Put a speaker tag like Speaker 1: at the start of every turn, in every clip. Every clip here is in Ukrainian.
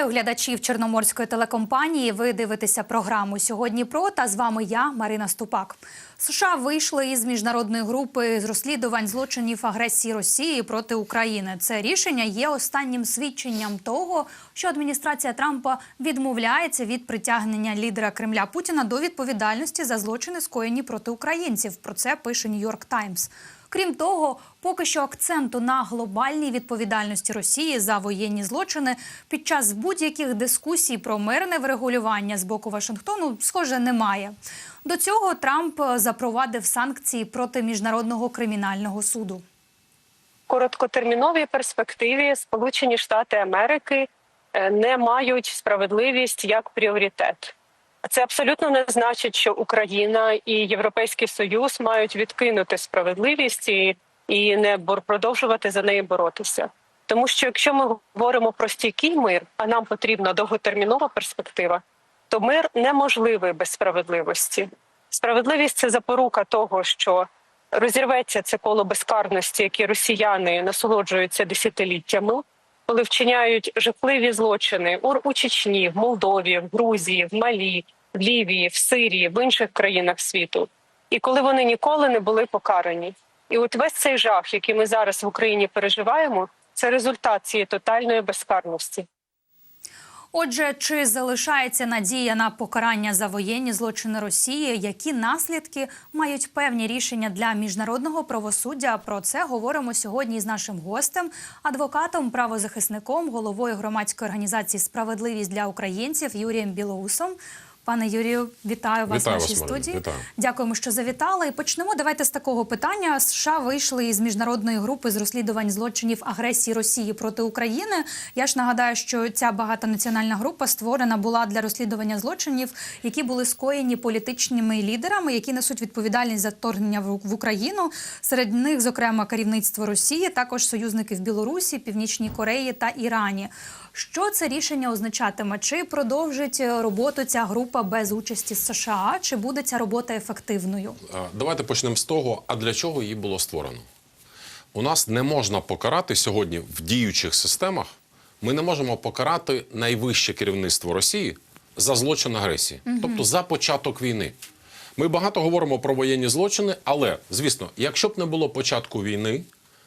Speaker 1: Вітаю глядачів Чорноморської телекомпанії. Ви дивитеся програму сьогодні. Про та з вами я, Марина Ступак. США вийшли із міжнародної групи з розслідувань злочинів агресії Росії проти України. Це рішення є останнім свідченням того, що адміністрація Трампа відмовляється від притягнення лідера Кремля Путіна до відповідальності за злочини, скоєні проти українців. Про це пише Нью-Йорк Таймс. Крім того, поки що акценту на глобальній відповідальності Росії за воєнні злочини під час будь-яких дискусій про мирне врегулювання з боку Вашингтону, схоже, немає. До цього Трамп запровадив санкції проти міжнародного кримінального суду.
Speaker 2: короткотерміновій перспективі Сполучені Штати Америки е, не мають справедливість як пріоритет. Це абсолютно не значить, що Україна і Європейський Союз мають відкинути справедливість і, і не продовжувати за неї боротися. Тому що якщо ми говоримо про стійкий мир, а нам потрібна довготермінова перспектива, то мир неможливий без справедливості. Справедливість це запорука того, що розірветься це коло безкарності, які росіяни насолоджуються десятиліттями, коли вчиняють жахливі злочини у, Чечні, в Молдові, в Грузії, в Малі, в Лівії, в Сирії, в інших країнах світу, і коли вони ніколи не були покарані. І от весь цей жах, який ми зараз в Україні переживаємо, це результат цієї тотальної безкарності.
Speaker 1: Отже, чи залишається надія на покарання за воєнні злочини Росії? Які наслідки мають певні рішення для міжнародного правосуддя? Про це говоримо сьогодні з нашим гостем, адвокатом, правозахисником, головою громадської організації Справедливість для українців Юрієм Білоусом. Пане Юрію, вітаю вас
Speaker 3: Вітаю
Speaker 1: в нашій
Speaker 3: вас,
Speaker 1: студії.
Speaker 3: вітаю.
Speaker 1: Дякуємо, що завітали. І почнемо. Давайте з такого питання. США вийшли із міжнародної групи з розслідувань злочинів агресії Росії проти України. Я ж нагадаю, що ця багатонаціональна група створена була для розслідування злочинів, які були скоєні політичними лідерами, які несуть відповідальність за вторгнення в Україну. Серед них, зокрема, керівництво Росії, також союзники в Білорусі, Північній Кореї та Ірані. Що це рішення означатиме? Чи продовжить е, роботу ця група без участі США? Чи буде ця робота ефективною?
Speaker 3: Давайте почнемо з того, а для чого її було створено. У нас не можна покарати сьогодні в діючих системах. Ми не можемо покарати найвище керівництво Росії за злочин агресії, тобто за початок війни. Ми багато говоримо про воєнні злочини, але звісно, якщо б не було початку війни,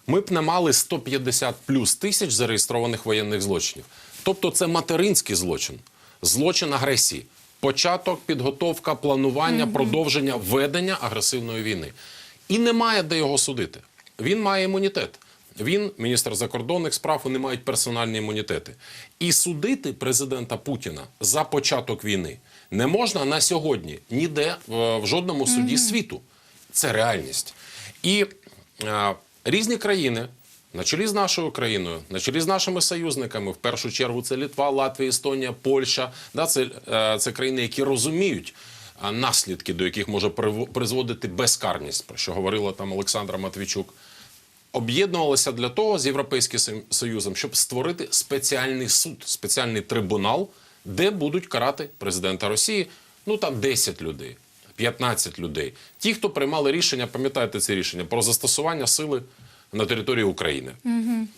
Speaker 3: ми б не мали 150 плюс тисяч зареєстрованих воєнних злочинів. Тобто, це материнський злочин, злочин агресії, початок, підготовка, планування, продовження ведення агресивної війни. І немає де його судити. Він має імунітет. Він, міністр закордонних справ, вони мають персональні імунітети. І судити президента Путіна за початок війни не можна на сьогодні ніде в, жодному суді світу. Це реальність. І е, різні країни, на чолі з нашою країною, на чолі з нашими союзниками, в першу чергу це Літва, Латвія, Естонія, Польща. Да, це, е, це країни, які розуміють а, наслідки, до яких може призводити безкарність, про що говорила там Олександра Матвійчук. Об'єднувалися для того з Європейським Союзом, щоб створити спеціальний суд, спеціальний трибунал, де будуть карати президента Росії. Ну там 10 людей, 15 людей. Ті, хто приймали рішення, пам'ятаєте це рішення про застосування сили на території України,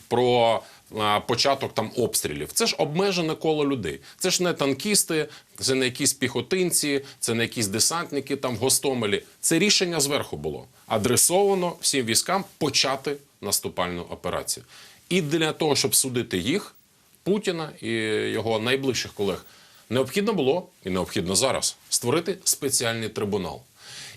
Speaker 3: про а, початок там обстрілів. Це ж обмежене коло людей. Це ж не танкісти, це не якісь піхотинці, це не якісь десантники там в Гостомелі. Це рішення зверху було адресовано всім військам почати наступальну операцію. І для того, щоб судити їх, Путіна і його найближчих колег, необхідно було і необхідно зараз створити спеціальний трибунал.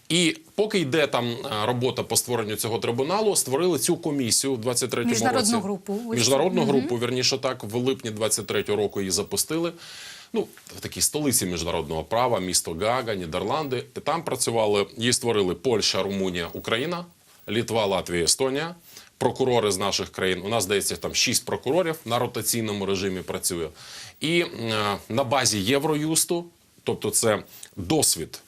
Speaker 3: І поки йде там е, робота по створенню цього трибуналу, створили цю комісію в 23-му
Speaker 1: Міжнародну
Speaker 3: році.
Speaker 1: групу. Ось
Speaker 3: Міжнародну групу, вірніше так, в липні 23-го року її запустили. Ну, в такій столиці міжнародного права, місто Гага, Нідерланди. Там працювали, її створили Польща, Румунія, Україна, Літва, Латвія, Естонія. Прокурори з наших країн. У нас здається там шість прокурорів на ротаційному режимі працює. І е, на базі Євроюсту, тобто це досвід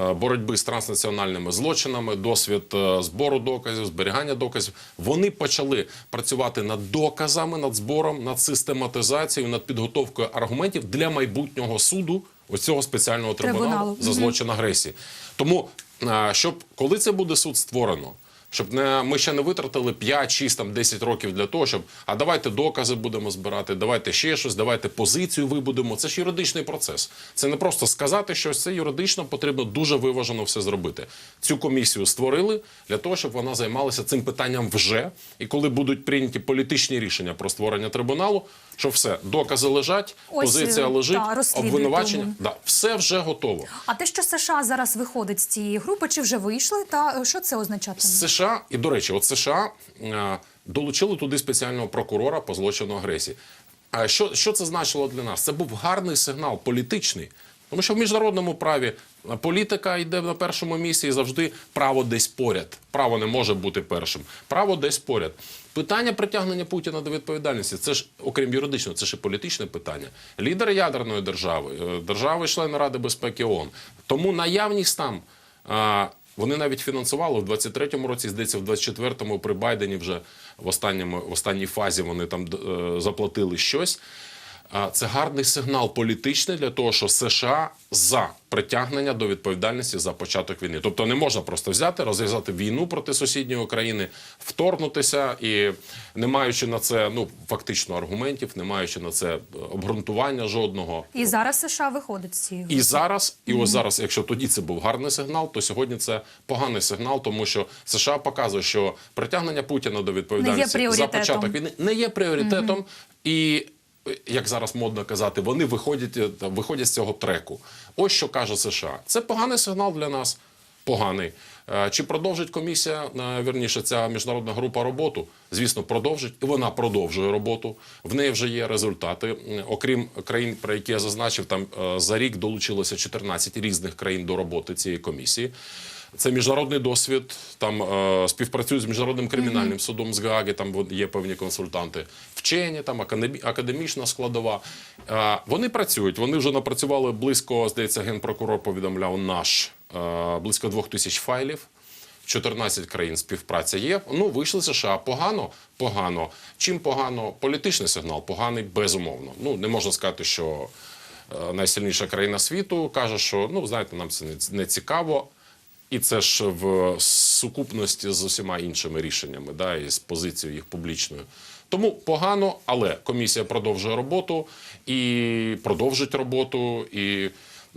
Speaker 3: е, боротьби з транснаціональними злочинами, досвід е, збору доказів, зберігання доказів. Вони почали працювати над доказами, над збором, над систематизацією, над підготовкою аргументів для майбутнього суду ось цього спеціального трибуналу,
Speaker 1: Трибуналу.
Speaker 3: за злочин агресії. Тому щоб коли це буде суд створено. Щоб не ми ще не витратили 5, 6, там 10 років для того, щоб а давайте докази будемо збирати, давайте ще щось, давайте позицію вибудемо. Це ж юридичний процес. Це не просто сказати щось, це юридично потрібно дуже виважено все зробити. Цю комісію створили для того, щоб вона займалася цим питанням вже. І коли будуть прийняті політичні рішення про створення трибуналу, що все докази лежать,
Speaker 1: Ось,
Speaker 3: позиція
Speaker 1: е,
Speaker 3: лежить,
Speaker 1: та,
Speaker 3: обвинувачення,
Speaker 1: тому.
Speaker 3: да, все вже готово.
Speaker 1: А те, що США зараз виходить з цієї групи, чи вже вийшли, та що це означатиме?
Speaker 3: США, і до речі, от США е, долучили туди спеціального прокурора по злочину агресії. А що, що це значило для нас? Це був гарний сигнал політичний. Тому що в міжнародному праві е, політика йде на першому місці і завжди право десь поряд. Право не може бути першим. Право десь поряд. Питання притягнення Путіна до відповідальності це ж, окрім юридичного, це ж і політичне питання. Лідер ядерної держави, е, держави члени Ради безпеки ООН. Тому наявність там. Вони навіть фінансували в 23-му році, здається, в 24-му при Байдені вже в останньому в останній фазі вони там е, заплатили щось. Це гарний сигнал політичний для того, що США за притягнення до відповідальності за початок війни. Тобто не можна просто взяти, розв'язати війну проти сусідньої України, вторгнутися і не маючи на це ну фактично аргументів, не маючи на це обґрунтування жодного.
Speaker 1: І зараз США виходить з цієї.
Speaker 3: І зараз, і ось зараз, якщо тоді це був гарний сигнал, то сьогодні це поганий сигнал, тому що США показує, що притягнення Путіна до відповідальності за початок війни не є пріоритетом, і як зараз модно казати, вони виходять, е, виходять з цього треку. Ось що каже США. Це поганий сигнал для нас. Поганий. Е, Чи продовжить комісія, е, вірніше, ця міжнародна група роботу? Звісно, продовжить, і вона продовжує роботу. В неї вже є результати. Окрім країн, про які я зазначив, там за рік долучилося 14 різних країн до роботи цієї комісії. Це міжнародний досвід. Там е, співпрацюють з міжнародним кримінальним судом з Гааги. Там є певні консультанти, вчені, там академі, академічна складова. Е, вони працюють. Вони вже напрацювали близько, здається, генпрокурор повідомляв наш е, близько двох тисяч файлів. 14 країн співпраця є. Ну, вийшли США. Погано? Погано. Чим погано? Політичний сигнал поганий, безумовно. Ну, не можна сказати, що найсильніша країна світу каже, що ну, знаєте, нам це не цікаво. І це ж в сукупності з усіма іншими рішеннями, да, і з позицією їх публічною. Тому погано, але комісія продовжує роботу і продовжить роботу. І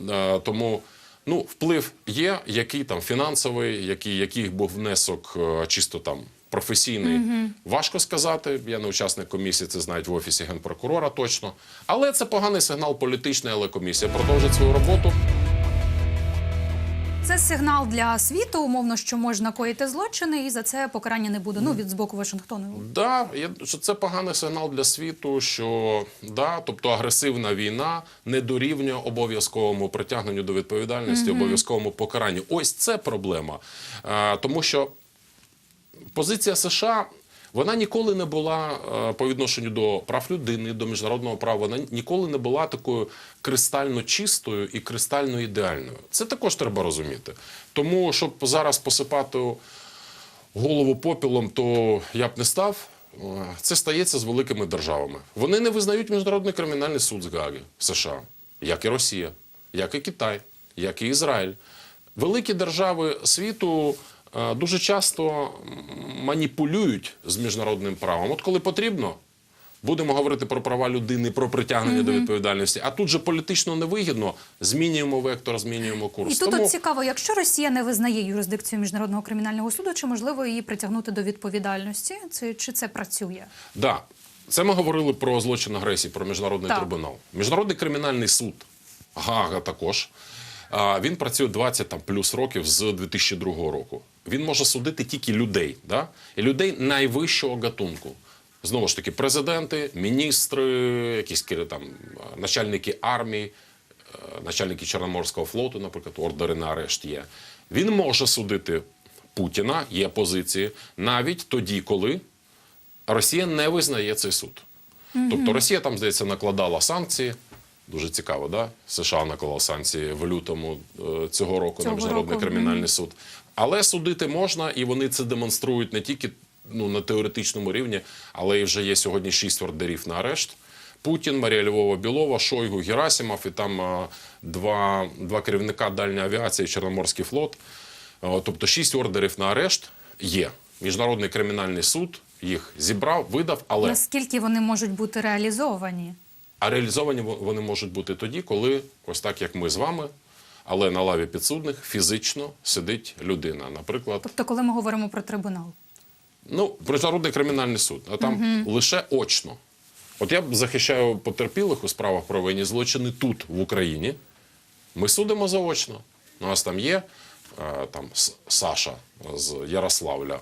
Speaker 3: е, тому ну, вплив є, який там фінансовий, який, який був внесок е, чисто там професійний. Важко сказати. Я не учасник комісії, це знають в офісі генпрокурора точно. Але це поганий сигнал політичний, але комісія продовжить свою роботу.
Speaker 1: Це сигнал для світу, умовно, що можна коїти злочини, і за це покарання не буде. Ну від з боку Вашингтону.
Speaker 3: Да, я, що це поганий сигнал для світу, що да, тобто агресивна війна не дорівнює обов'язковому притягненню до відповідальності, обов'язковому покаранню. Ось це проблема. Е, тому що позиція США. Вона ніколи не була е, по відношенню до прав людини, до міжнародного права. Вона ніколи не була такою кристально чистою і кристально ідеальною. Це також треба розуміти. Тому, щоб зараз посипати голову попілом, то я б не став. Е, Це стається з великими державами. Вони не визнають міжнародний кримінальний суд з Гаги США, як і Росія, як і Китай, як і Ізраїль. Великі держави світу е, дуже часто маніпулюють з міжнародним правом. От коли потрібно, будемо говорити про права людини, про притягнення до відповідальності. А тут же політично невигідно, змінюємо вектор, змінюємо курс.
Speaker 1: І тут
Speaker 3: Тому-
Speaker 1: от цікаво, якщо Росія не визнає юрисдикцію міжнародного кримінального суду, чи можливо її притягнути до відповідальності? Це чи це працює?
Speaker 3: Да, це ми говорили про злочин агресії, про міжнародний
Speaker 1: Так.
Speaker 3: трибунал. Міжнародний кримінальний суд Гага також. Він працює 20 там, плюс років з 2002 року. Він може судити тільки людей, да? і людей найвищого гатунку. Знову ж таки, президенти, міністри, якісь там начальники армії, е, начальники Чорноморського флоту, наприклад, ордери на арешт є. Він може судити Путіна, є позиції, навіть тоді, коли Росія не визнає цей суд. Тобто Росія там, здається, накладала санкції. Дуже цікаво, да? США наклала санкції в лютому е, цього року
Speaker 1: Цього
Speaker 3: на міжнародний
Speaker 1: року,
Speaker 3: кримінальний суд. Але судити можна, і вони це демонструють не тільки ну, на теоретичному рівні, але і вже є сьогодні шість ордерів на арешт. Путін, Марія Львова Білова, Шойгу, Герасимов і там е, два, два керівника дальньої авіації, Чорноморський флот. Е, Тобто шість ордерів на арешт є. Міжнародний кримінальний суд їх зібрав, видав, але
Speaker 1: Наскільки вони можуть бути реалізовані?
Speaker 3: а реалізовані вони можуть бути тоді, коли ось так, як ми з вами, але на лаві підсудних фізично сидить людина. Наприклад,
Speaker 1: Тобто, коли ми говоримо про трибунал?
Speaker 3: ну, міжнародний кримінальний суд, а там лише очно. От я захищаю потерпілих у справах про воєнні злочини тут, в Україні. Ми судимо заочно. У нас там є е, там, Саша з Ярославля.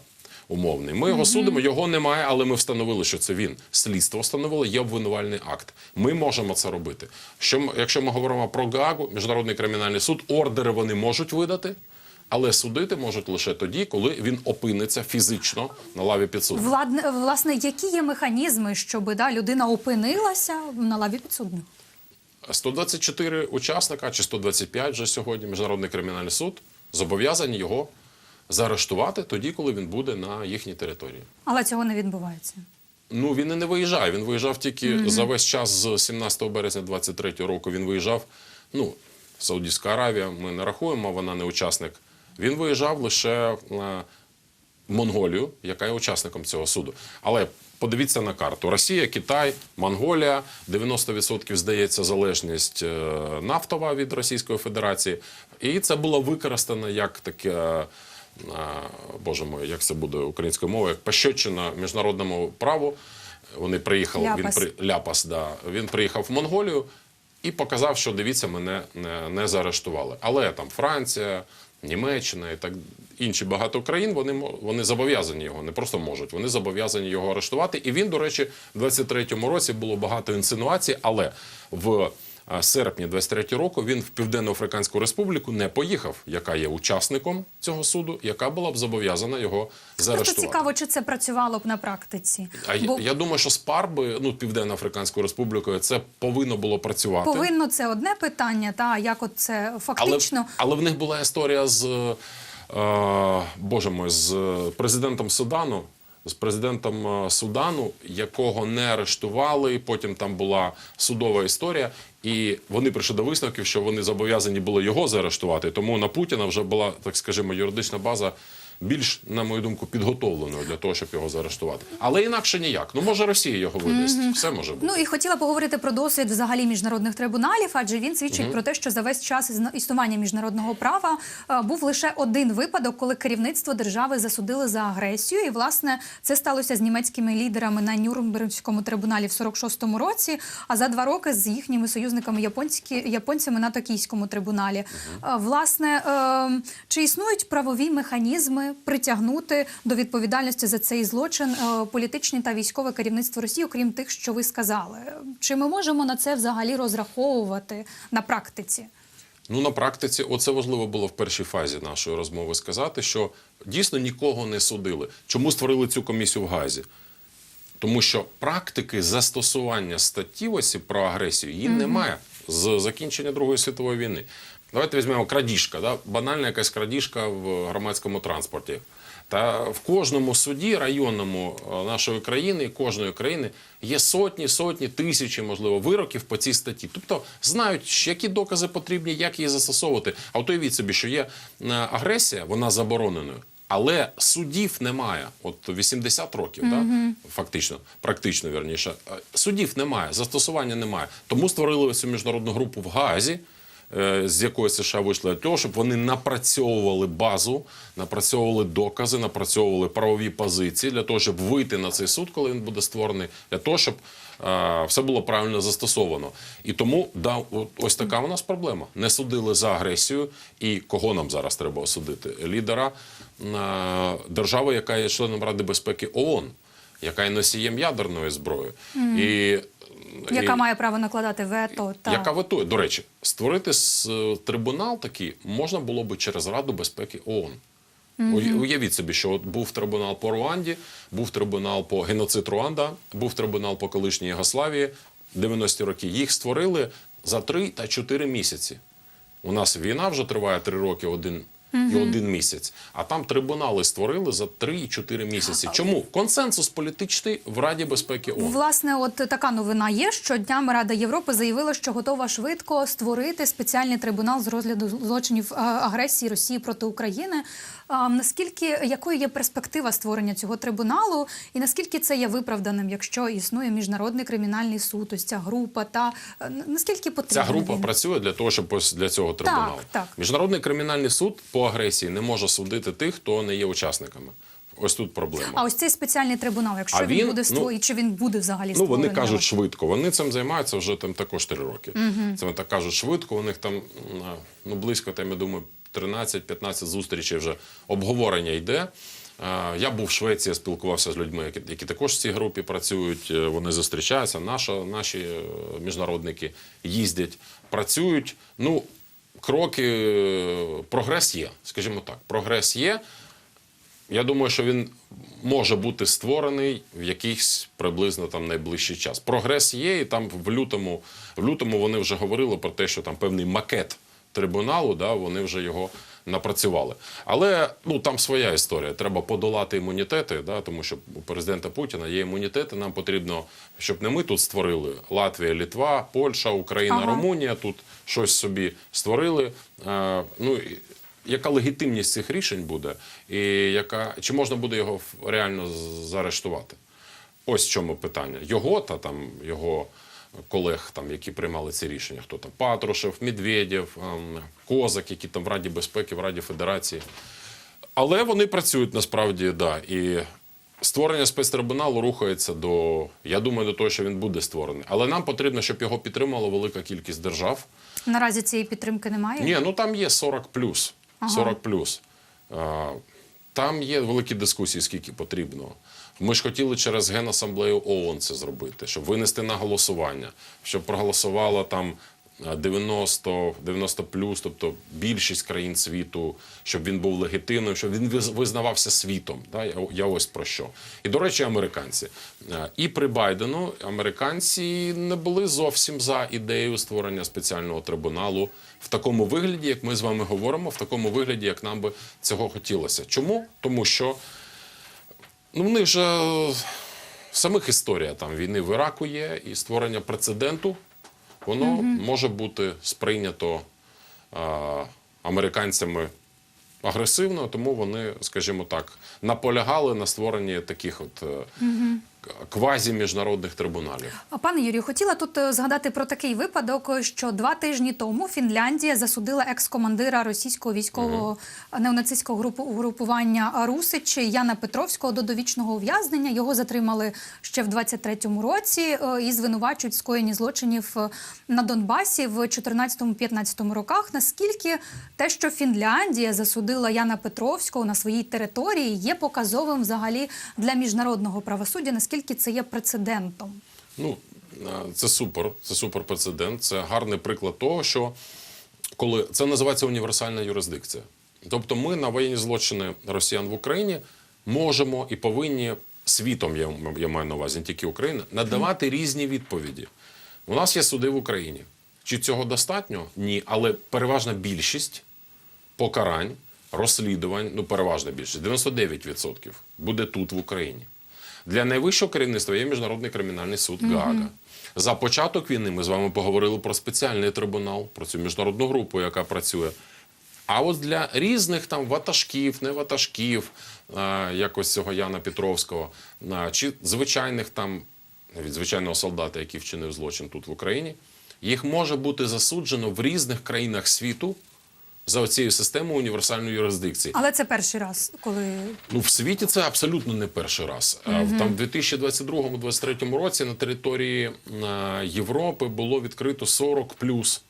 Speaker 3: Умовний. Ми його судимо, його немає, але ми встановили, що це він. Слідство встановило, є обвинувальний акт. Ми можемо це робити. Що, якщо ми говоримо про Гаагу, Міжнародний кримінальний суд, ордери вони можуть видати, але судити можуть лише тоді, коли він опиниться фізично на лаві підсудних.
Speaker 1: Владне, власне, які є механізми, щоб да, людина опинилася на лаві підсудних?
Speaker 3: 124 учасника чи 125 вже сьогодні Міжнародний кримінальний суд зобов'язані його заарештувати тоді, коли він буде на їхній території.
Speaker 1: Але цього не відбувається.
Speaker 3: Ну він і не виїжджає. Він виїжджав тільки за весь час з 17 березня 23 року. Він виїжджав. Ну, Саудівська Аравія, ми не рахуємо, вона не учасник. Він виїжджав лише на Монголію, яка є учасником цього суду. Але подивіться на карту: Росія, Китай, Монголія, 90% здається залежність е, нафтова від Російської Федерації. І це було використано як таке. Боже мой, як це буде українською мовою, як пощечина міжнародному праву. Вони приїхали,
Speaker 1: Ляпас.
Speaker 3: він при ляпас, да. Він приїхав в Монголію і показав, що дивіться, мене не, не заарештували. Але там Франція, Німеччина і так інші багато країн, вони вони зобов'язані його, не просто можуть, вони зобов'язані його арештувати. І він, до речі, в 23-му році було багато інсинуацій, але в а, серпні 23 року він в Південно-Африканську Республіку не поїхав, яка є учасником цього суду, яка була б зобов'язана його
Speaker 1: Просто
Speaker 3: заарештувати.
Speaker 1: цікаво, чи це працювало б на практиці.
Speaker 3: А
Speaker 1: Бо
Speaker 3: я думаю, що з Парби, ну Південно-Африканською Республікою, це повинно було працювати.
Speaker 1: повинно це одне питання, та як от це фактично.
Speaker 3: але в них була історія з е, Боже мой, з президентом Судану. З президентом е, Судану, якого не арештували, потім там була судова історія, і вони прийшли до висновків, що вони зобов'язані були його заарештувати. Тому на Путіна вже була, так скажімо, юридична база більш, на мою думку, підготовленою для того, щоб його заарештувати. Але інакше ніяк. Ну може Росія його видасть. Все може бути.
Speaker 1: Ну і хотіла поговорити про досвід взагалі міжнародних трибуналів, адже він свідчить про те, що за весь час існування міжнародного права е, був лише один випадок, коли керівництво держави засудили за агресію. І власне це сталося з німецькими лідерами на Нюрнбергському трибуналі в 46-му році. А за два роки з їхніми союзниками японські японцями на токійському трибуналі. Е, Власне, е, чи існують правові механізми притягнути до відповідальності за цей злочин е, політичне та військове керівництво Росії, окрім тих, що ви сказали? Чи ми можемо на це взагалі розраховувати на практиці?
Speaker 3: Ну, на практиці, оце важливо було в першій фазі нашої розмови сказати, що дійсно нікого не судили. Чому створили цю комісію в Газі? Тому що практики застосування статті ось про агресію її немає з закінчення Другої світової війни. Давайте візьмемо крадіжка, да? банальна якась крадіжка в громадському транспорті. Та в кожному суді районному е, нашої країни, кожної країни є сотні, сотні, тисячі, можливо, вироків по цій статті. Тобто знають, які докази потрібні, як її застосовувати. А от уявіть собі, що є е, агресія, вона забороненою. Але судів немає. От 80 років, да? фактично, практично вірніше. Е, Судів немає, застосування немає. Тому створили цю міжнародну групу в Гаазі, е, з якої США вийшли для того, щоб вони напрацьовували базу, напрацьовували докази, напрацьовували правові позиції для того, щоб вийти на цей суд, коли він буде створений, для того, щоб е, все було правильно застосовано. І тому да, ось така у нас проблема. Не судили за агресію. І кого нам зараз треба осудити? Лідера е, держави, яка є членом Ради безпеки ООН, яка є носієм ядерної зброї. І,
Speaker 1: Яка
Speaker 3: і-
Speaker 1: має право накладати вето та
Speaker 3: яка ветує. До речі, створити с- е, трибунал такий можна було би через Раду безпеки ООН. Уя- Уявіть собі, що от був трибунал по Руанді, був трибунал по геноцид Руанда, був трибунал по колишній Єгославії 90-ті роки. Їх створили за 3 та 4 місяці. У нас війна вже триває 3 роки, один і один місяць. А там трибунали створили за 3-4 місяці. Чому консенсус політичний в Раді безпеки ООН?
Speaker 1: Власне, от така новина є, що днями Рада Європи заявила, що готова швидко створити спеціальний трибунал з розгляду злочинів е, агресії Росії проти України. А, наскільки якою є перспектива створення цього трибуналу, і наскільки це є виправданим, якщо існує міжнародний кримінальний суд, ось ця група, та е, наскільки потрібна
Speaker 3: Ця група
Speaker 1: він?
Speaker 3: працює для того, щоб ось для цього трибуналу.
Speaker 1: так.
Speaker 3: Міжнародний кримінальний суд по агресії не може судити тих, хто не є учасниками. Ось тут проблема.
Speaker 1: А ось цей спеціальний трибунал, якщо
Speaker 3: А
Speaker 1: він,
Speaker 3: він,
Speaker 1: буде
Speaker 3: ну,
Speaker 1: створений, чи він буде взагалі
Speaker 3: Ну, вони кажуть швидко. Вони цим займаються вже там також три роки. Це вони так кажуть швидко. У них там ну, близько, там, я думаю, 13-15 зустрічей вже обговорення йде. Я був в Швеції, спілкувався з людьми, які, які також в цій групі працюють. Е, Вони зустрічаються. Наша, наші е, міжнародники їздять, працюють. Ну, кроки, прогрес є, скажімо так. Прогрес є. Я думаю, що він може бути створений в якийсь приблизно там найближчий час. Прогрес є, і там в лютому, в лютому вони вже говорили про те, що там певний макет трибуналу, да, вони вже його напрацювали. Але ну там своя історія. Треба подолати імунітети, да, тому що у президента Путіна є імунітети. Нам потрібно, щоб не ми тут створили Латвія, Літва, Польща, Україна,
Speaker 1: Ага.
Speaker 3: Румунія тут щось собі створили. Е, ну, яка легітимність цих рішень буде, і яка чи можна буде його реально заарештувати? Ось в чому питання. Його та там його колег, там, які приймали ці рішення, хто там Патрушев, Медведєв, ем, Козак, які там в Раді безпеки, в Раді Федерації. Але вони працюють насправді, да. І створення спецтрибуналу рухається до, я думаю, до того, що він буде створений. Але нам потрібно, щоб його підтримала велика кількість держав.
Speaker 1: Наразі цієї підтримки немає.
Speaker 3: Ні, ну там є 40 плюс. 40 плюс. Там є великі дискусії, скільки потрібно. Ми ж хотіли через Генасамблею ООН це зробити, щоб винести на голосування, щоб проголосувало там а, 90, 90 плюс, тобто більшість країн світу, щоб він був легітимним, щоб він визнавався світом. Да? Я, ось про що. І, до речі, американці. І при Байдену американці не були зовсім за ідеєю створення спеціального трибуналу в такому вигляді, як ми з вами говоримо, в такому вигляді, як нам би цього хотілося. Чому? Тому що ну, в них же е, самих історія там війни в Іраку є, і створення прецеденту, воно може бути сприйнято а, американцями агресивно, тому вони, скажімо так, наполягали на створенні таких от е, квазі-міжнародних трибуналів.
Speaker 1: Пане Юрію, хотіла тут е, згадати про такий випадок, що два тижні тому Фінляндія засудила екс-командира російського військового неонацистського групу угрупування Русич Яна Петровського до довічного ув'язнення. Його затримали ще в 23-му році е, і звинувачують в скоєнні злочинів е, на Донбасі в 14-15 роках. Наскільки те, що Фінляндія засудила Яна Петровського на своїй території, є показовим взагалі для міжнародного правосуддя? Наскільки це є прецедентом?
Speaker 3: Ну, е, це супер, це супер прецедент. Це гарний приклад того, що коли це називається універсальна юрисдикція. Тобто, ми на воєнні злочини росіян в Україні можемо і повинні світом, я, я маю на увазі, не тільки Україна, надавати різні відповіді. У нас є суди в Україні. Чи цього достатньо? Ні. Але переважна більшість покарань, розслідувань, ну переважна більшість, 99% буде тут в Україні. Для найвищого керівництва є міжнародний кримінальний суд Гаага. За початок війни ми з вами поговорили про спеціальний трибунал, про цю міжнародну групу, яка працює. А от для різних там ватажків, не ватажків, якось цього Яна Петровського, чи звичайних там, навіть звичайного солдата, який вчинив злочин тут в Україні, їх може бути засуджено в різних країнах світу за оцією системою універсальної юрисдикції.
Speaker 1: Але це перший раз, коли
Speaker 3: Ну, в світі це абсолютно не перший раз. В Там в 2022-2023 році на території Європи було відкрито 40 плюс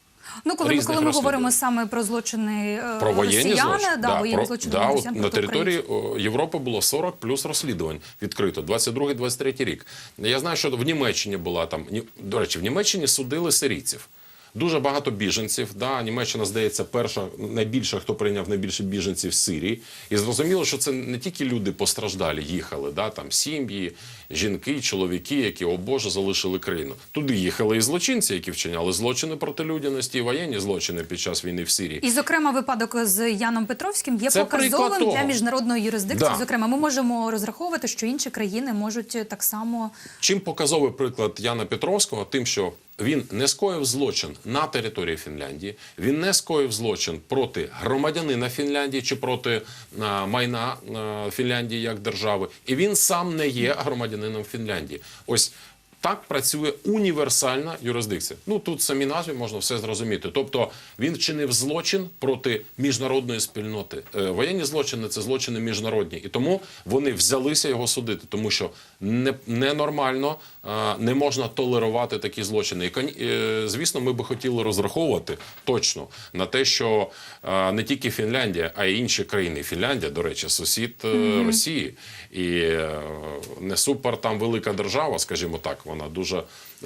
Speaker 1: ну коли
Speaker 3: різних
Speaker 1: коли ми говоримо саме про злочини е,
Speaker 3: про воєнні
Speaker 1: росіян,
Speaker 3: злочини.
Speaker 1: да, воєнні
Speaker 3: про,
Speaker 1: злочини
Speaker 3: да,
Speaker 1: росіян
Speaker 3: на території Європи було 40 плюс розслідувань відкрито, 22-23 рік. Я знаю, що в Німеччині була там, до речі, в Німеччині судили сирійців. Дуже багато біженців. Да, Німеччина, здається, перша найбільша, хто прийняв найбільше біженців з Сирії. І зрозуміло, що це не тільки люди постраждалі, їхали, да, там сім'ї, жінки чоловіки, які, о Боже, залишили країну. Туди їхали і злочинці, які вчиняли злочини проти людяності і воєнні злочини під час війни в Сирії.
Speaker 1: І, зокрема, випадок з Яном Петровським є
Speaker 3: Це
Speaker 1: показовим
Speaker 3: того.
Speaker 1: для міжнародної юрисдикції.
Speaker 3: Да.
Speaker 1: Зокрема, ми можемо розраховувати, що інші країни можуть е, так само
Speaker 3: Чим показовий приклад Яна Петровського? Тим, що він не скоїв злочин на території Фінляндії, він не скоїв злочин проти громадянина Фінляндії чи проти а, майна а, Фінляндії як держави, і він сам не є громадянином Фінляндії. Ось. Так працює універсальна юрисдикція. Ну тут в самій назві можна все зрозуміти. Тобто він вчинив злочин проти міжнародної спільноти. Е, воєнні злочини це злочини міжнародні, і тому вони взялися його судити, тому що не, ненормально, е, не можна толерувати такі злочини. І е, звісно, ми би хотіли розраховувати точно на те, що не тільки Фінляндія, а й інші країни. Фінляндія, до речі, сусід е, Росії, і не супер там велика держава, скажімо так. Вона дуже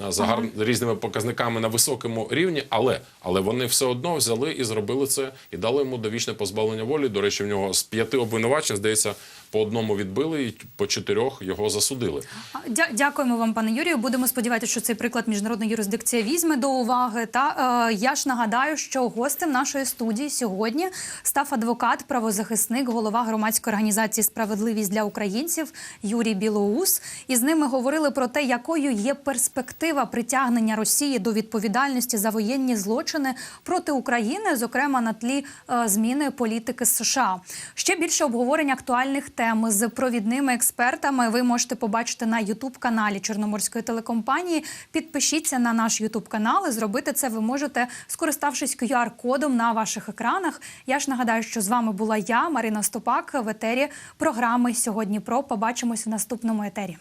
Speaker 3: е, за гар... різними показниками на високому рівні, але, але вони все одно взяли і зробили це і дали йому довічне позбавлення волі. До речі, в нього з п'яти обвинувачень, здається, по одному відбили, і по чотирьох його засудили.
Speaker 1: Дя- Дякуємо вам, пане Юрію. Будемо сподіватися, що цей приклад міжнародна юрисдикція візьме до уваги. Та е, я ж нагадаю, що гостем нашої студії сьогодні став адвокат, правозахисник, голова громадської організації Справедливість для українців Юрій Білоус. І з ними говорили про те, якою є перспектива притягнення Росії до відповідальності за воєнні злочини проти України, зокрема на тлі е, зміни політики США. Ще більше обговорень актуальних тем з провідними експертами ви можете побачити на Ютуб каналі Чорноморської телекомпанії. Підпишіться на наш Ютуб канал. і Зробити це ви можете, скориставшись QR-кодом на ваших екранах. Я ж нагадаю, що з вами була я, Марина Стопак, в етері програми сьогодні. Про побачимось в наступному етері.